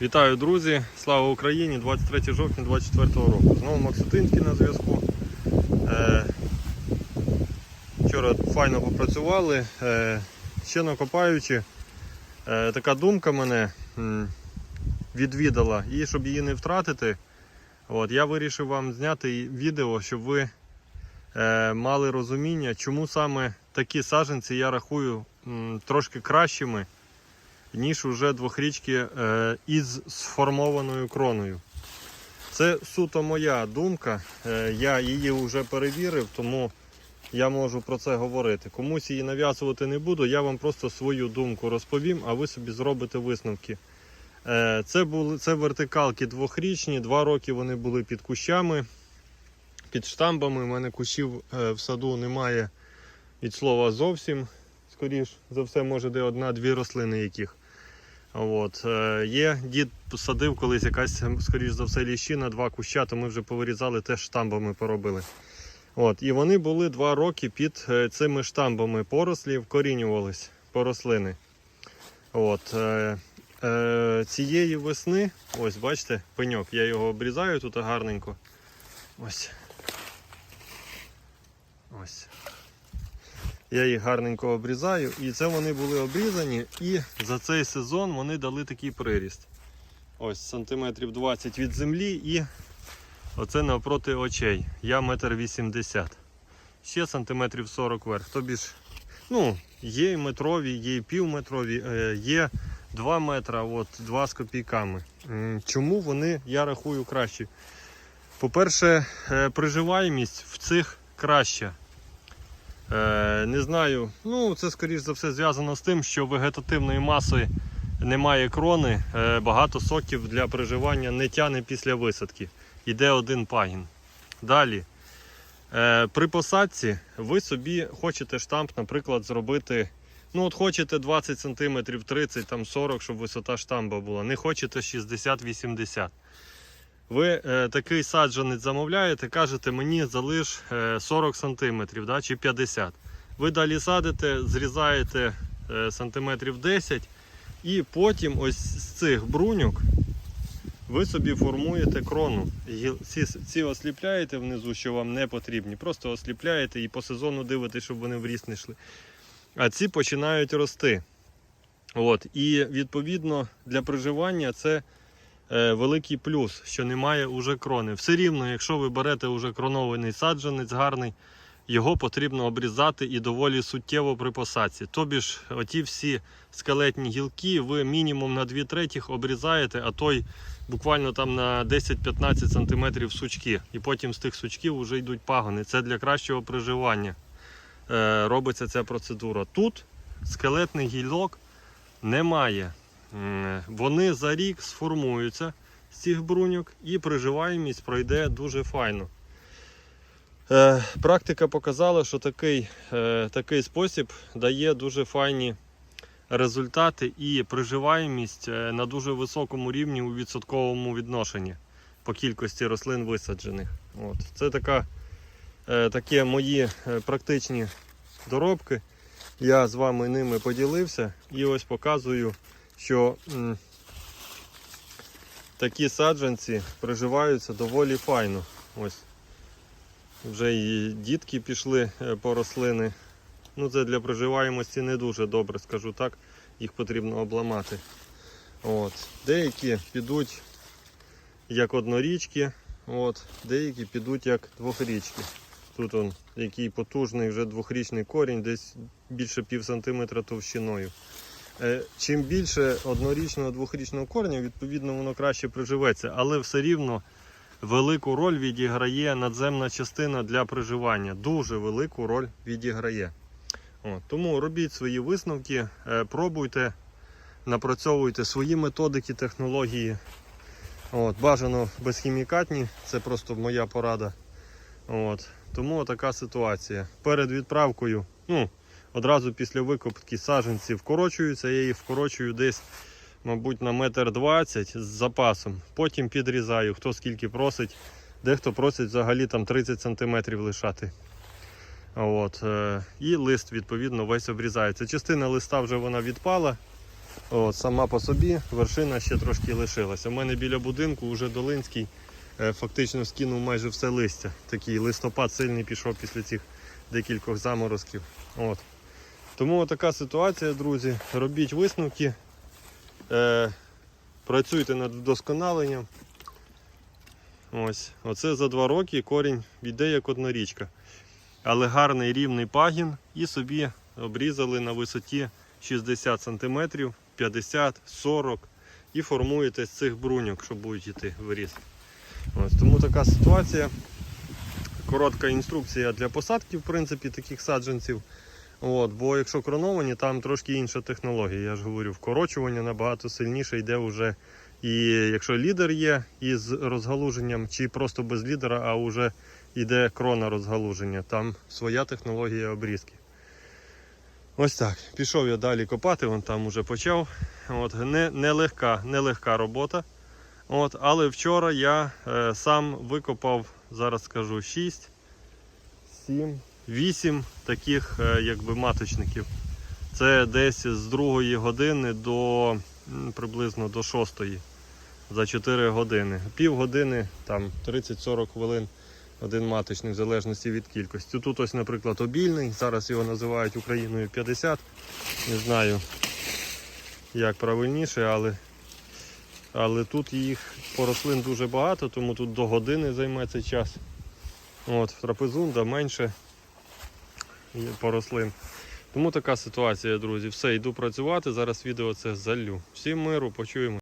Вітаю, друзі! Слава Україні! 23 жовтня 24 року. Знову Максутинський на зв'язку. Е, вчора файно попрацювали. Ще накопаючи, е, така думка мене відвідала. І щоб її не втратити, от, я вирішив вам зняти відео, щоб ви е, мали розуміння, чому саме такі саджанці я рахую трошки кращими ніж уже двохрічки е, із сформованою кроною. Це суто моя думка. Е, я її вже перевірив, тому я можу про це говорити. Комусь її нав'язувати не буду, я вам просто свою думку розповім, а ви собі зробите висновки. Е, це, були, це вертикалки двохрічні, два роки вони були під кущами, під штамбами. У мене кущів в саду немає від слова зовсім. Скоріш за все, може, де одна-дві рослини яких. От, е, є, дід посадив колись якась, скоріш за все, ліщина, два куща, то ми вже повирізали, теж штамбами поробили. От, і вони були два роки під е, цими штамбами порослі, вкорінювались по рослини. От, е, цієї весни, ось бачите, пеньок, я його обрізаю тут гарненько. Ось. Ось. Я їх гарненько обрізаю, і це вони були обрізані, і за цей сезон вони дали такий приріст. Ось сантиметрів 20 від землі і оце навпроти очей. Я метр 80. Ще сантиметрів 40 вверх. Тобі ж, ну, є і метрові, є і півметрові, е, є 2 метра, от 2 з копійками. Чому вони, я рахую, кращі? По-перше, е, приживаємість в цих краща. Е, не знаю, ну це скоріш за все зв'язано з тим, що вегетативної маси немає крони, е, багато соків для приживання не тяне після висадки. Йде один пагін. Далі. Е, при посадці ви собі хочете штамп, наприклад, зробити. Ну, от хочете 20 см, 30 там 40 щоб висота штамба була. Не хочете 60-80 ви е, такий саджанець замовляєте, кажете, мені залиш е, 40 см да, чи 50 Ви далі садите, зрізаєте е, сантиметрів 10 і потім ось з цих бруньок ви собі формуєте крону. Ці, ці осліпляєте внизу, що вам не потрібні. Просто осліпляєте і по сезону дивитесь, щоб вони в ріст не йшли. А ці починають рости. От. І відповідно для приживання це е, великий плюс, що немає уже крони. Все рівно, якщо ви берете уже кронований саджанець гарний, його потрібно обрізати і доволі суттєво при посадці. Тобі ж оті всі скелетні гілки ви мінімум на 2 третіх обрізаєте, а той буквально там на 10-15 см сучки. І потім з тих сучків вже йдуть пагони. Це для кращого приживання е, робиться ця процедура. Тут скелетних гілок немає. Вони за рік сформуються з цих бруньок і приживаємість пройде дуже файно. Е, практика показала, що такий, е, такий спосіб дає дуже файні результати і приживаємість е, на дуже високому рівні у відсотковому відношенні по кількості рослин висаджених. От. Це така, такі мої практичні доробки. Я з вами ними поділився і ось показую, що м, такі саджанці приживаються доволі файно. Ось. Вже і дітки пішли е, по рослини. Ну, це для проживаємості не дуже добре, скажу так. Їх потрібно обламати. От. Деякі підуть як однорічки, от. деякі підуть як двохрічки. Тут он який потужний вже двохрічний корінь, десь більше пів сантиметра товщиною. Е, Чим більше однорічного двохрічного кореня, відповідно воно краще приживеться, але все рівно велику роль відіграє надземна частина для приживання. Дуже велику роль відіграє. От, тому робіть свої висновки, е, пробуйте, напрацьовуйте свої методики, технології. От, бажано безхімікатні, це просто моя порада. От, тому така ситуація. Перед відправкою, ну, одразу після викопки саджанці вкорочуються, я їх вкорочую десь, мабуть, на метр двадцять з запасом. Потім підрізаю, хто скільки просить. Дехто просить взагалі там 30 см лишати. От, е, і лист, відповідно, весь обрізається. Частина листа вже вона відпала. От, сама по собі вершина ще трошки лишилася. У мене біля будинку вже Долинський е, фактично скинув майже все листя. Такий листопад сильний пішов після цих декількох заморозків. От. Тому така ситуація, друзі. Робіть висновки, е, працюйте над вдосконаленням. Ось, оце за два роки корінь йде як однорічка. Але гарний рівний пагін і собі обрізали на висоті 60 см, 50, 40 і формуєте з цих бруньок, що будуть йти в ріст. Ось, тому така ситуація. Коротка інструкція для посадки, в принципі, таких саджанців. От, бо якщо кроновані, там трошки інша технологія. Я ж говорю, вкорочування набагато сильніше йде вже. І якщо лідер є із розгалуженням, чи просто без лідера, а вже йде крона розгалуження, там своя технологія обрізки. Ось так. Пішов я далі копати, вон там уже почав. От, не, нелегка, нелегка робота. От, але вчора я е, сам викопав, зараз скажу, 6, 7, 8 таких е, якби маточників. Це десь з другої години до приблизно до 6 за 4 години. Пів години, там 30-40 хвилин один маточник, в залежності від кількості. Тут ось, наприклад, обільний, зараз його називають Україною 50. Не знаю, як правильніше, але, але тут їх порослин дуже багато, тому тут до години займе цей час. От, трапезунда менше є порослин. Тому така ситуація, друзі. Все, йду працювати. Зараз відео це залю. Всім миру, почуємо.